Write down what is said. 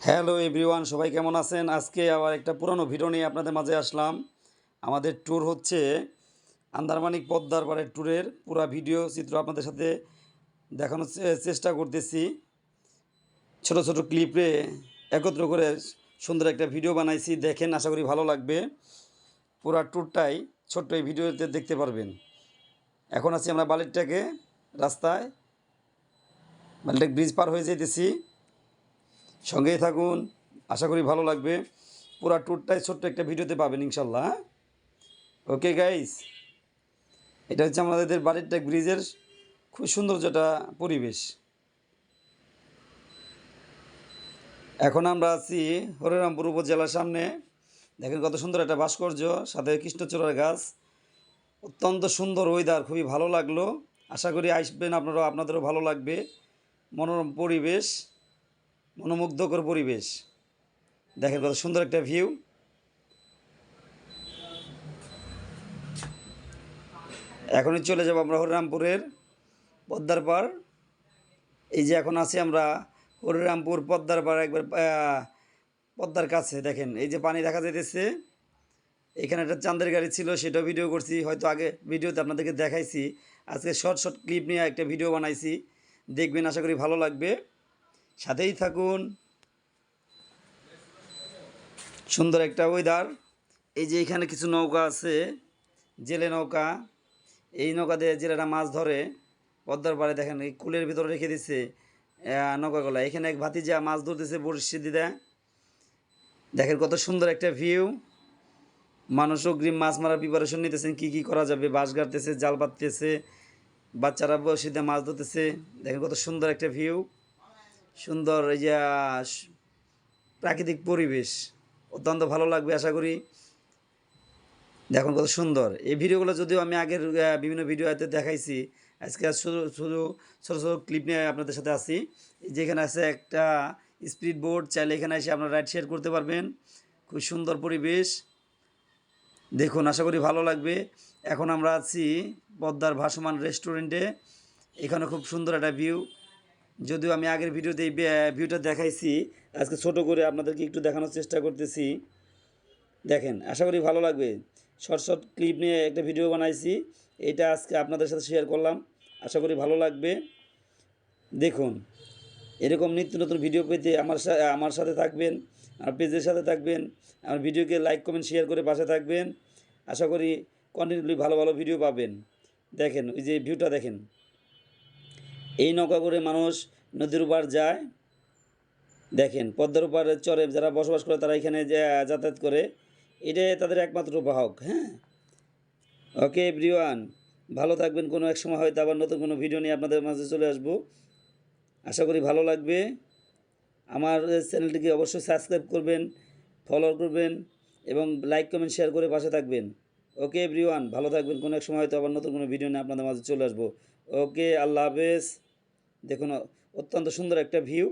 Hello everyone, সবাই কেমন আছেন? আজকে আবার একটা পুরনো ভিডিও নিয়ে আপনাদের মাঝে আসলাম। আমাদের ট্যুর হচ্ছে আন্দারমানিক পদ্মার পাড়ের ট্যুরের পুরো ভিডিও চিত্র আপনাদের সাথে দেখানোর চেষ্টা করতেছি। ছোট ছোট ক্লিপে একত্র করে সুন্দর একটা ভিডিও বানাইছি, দেখেন, আশা করি ভালো লাগবে। পুরো ট্যুরটাই ছোট্ট এই ভিডিওতে দেখতে পারবেন। এখন আছি আমরা বালিরটাকে রাস্তায়, বালিরটাক ব্রিজ পার হয়ে যেতেছি সঙ্গেই থাকুন। আশা করি ভালো লাগবে। পুরা ট্যুরটাই ছোট্ট একটা ভিডিওতে পাবেন ইনশাল্লাহ ওকে গাইস এটা হচ্ছে আমাদের বাড়ির টেক ব্রিজের খুব সুন্দর যেটা পরিবেশ। এখন আমরা আছি হরিরামপুর উপজেলার সামনে। দেখেন কত সুন্দর একটা ভাস্কর্য, সাথে কৃষ্ণচূড়ার গাছ। অত্যন্ত সুন্দর ওয়েদার খুবই ভালো লাগল। আশা করি আসবেন আপনারাও, আপনাদেরও ভালো লাগবে। মনোরম পরিবেশ। মনোমুগ্ধকর পরিবেশ। দেখেন কত সুন্দর একটা ভিউ। এখনই চলে যাব আমরা হরিরামপুরের পদ্মার পাড়। এই যে এখন আছি আমরা হরিরামপুর পদ্মার পাড় একবার পদ্মার কাছে। দেখেন, এই যে পানি দেখা যাইতেছে। এখানে একটা চাঁদের গাড়ি ছিল সেটা ভিডিও করছি। হয়তো আগে ভিডিওতে আপনাদেরকে দেখাইছি। আজকে শর্ট শর্ট ক্লিপ নিয়ে একটা ভিডিও বানাইছি। দেখবেন, আশা করি ভালো লাগবে। সাথেই থাকুন। সুন্দর একটা ওয়েদার এই যে এখানে কিছু নৌকা আছে, জেলে নৌকা। এই নৌকা দিয়ে জেলেরা মাছ ধরে। পদ্মার পাড়ে দেখেন, এই কুলের ভিতরে রেখে দিছে নৌকাগুলা। এখানে এক ভাতিজা মাছ ধরতেছে বড়শি দিদা দেখেন কত সুন্দর একটা ভিউ মানুষ অগ্রিম মাছ মারার প্রিপারেশন নিতেছেন, কি কি করা যাবে? বাঁশ গাড়তেছে, জাল পাততেছে, বাচ্চারা বসিতে মাছ ধরতেছে। দেখেন কত সুন্দর একটা ভিউ সুন্দর এই যে প্রাকৃতিক পরিবেশ অত্যন্ত ভালো লাগবে আশা করি। দেখুন কত সুন্দর। এই ভিডিওগুলো যদিও আমি আগের বিভিন্ন ভিডিওতে দেখাইছি, আজকে শুধু শুধু ছোটো ছোটো ক্লিপ নিয়ে আপনাদের সাথে আসি যেখানে আছে একটা স্পিড বোর্ড চাইলে এখানে এসে আপনারা রাইড শেয়ার করতে পারবেন। খুব সুন্দর পরিবেশ। দেখুন, আশা করি ভালো লাগবে। এখন আমরা আছি পদ্মার ভাসমান রেস্টুরেন্টে এখানে খুব সুন্দর একটা ভিউ যদিও আমি আগের ভিডিওতে এই ভিউটা দেখাইছি, আজকে ছোট করে আপনাদেরকে একটু দেখানোর চেষ্টা করতেছি। দেখেন, আশা করি ভালো লাগবে। শর্ট শর্ট ক্লিপ নিয়ে একটা ভিডিও বানাইছি। এটা আজকে আপনাদের সাথে শেয়ার করলাম। আশা করি ভালো লাগবে। দেখুন, এরকম নিত্য নতুন ভিডিও পেতে আমার আমার সাথে থাকবেন, আমার পেজের সাথে থাকবেন, আমার ভিডিওকে লাইক কমেন্ট শেয়ার করে পাশে থাকবেন। আশা করি কন্টিনিউলি ভালো ভালো ভিডিও পাবেন। দেখেন, ওই যে ভিউটা দেখেন। এই নৌকা করে মানুষ নদীর উপর যায়। দেখেন, পদ্মার উপরে চরে যারা বসবাস করে তারা এখানে যাতায়াত করে, এটাই তাদের একমাত্র বাহক হ্যাঁ? ওকে, এভরিওয়ান, ভালো থাকবেন। কোনো এক সময় হয়তো আবার নতুন কোনো ভিডিও নিয়ে আপনাদের মাঝে চলে আসব। আশা করি ভালো লাগবে। আমার চ্যানেলটিকে অবশ্যই সাবস্ক্রাইব করবেন ফলো করবেন এবং লাইক কমেন্ট শেয়ার করে পাশে থাকবেন। ওকে, এভরিওয়ান, ভালো থাকবেন। কোনো এক সময় হয়তো আবার নতুন কোনো ভিডিও নিয়ে আপনাদের মাঝে চলে আসব। ওকে, আল্লাহ হাফেজ। দেখুন অত্যন্ত সুন্দর একটা ভিউ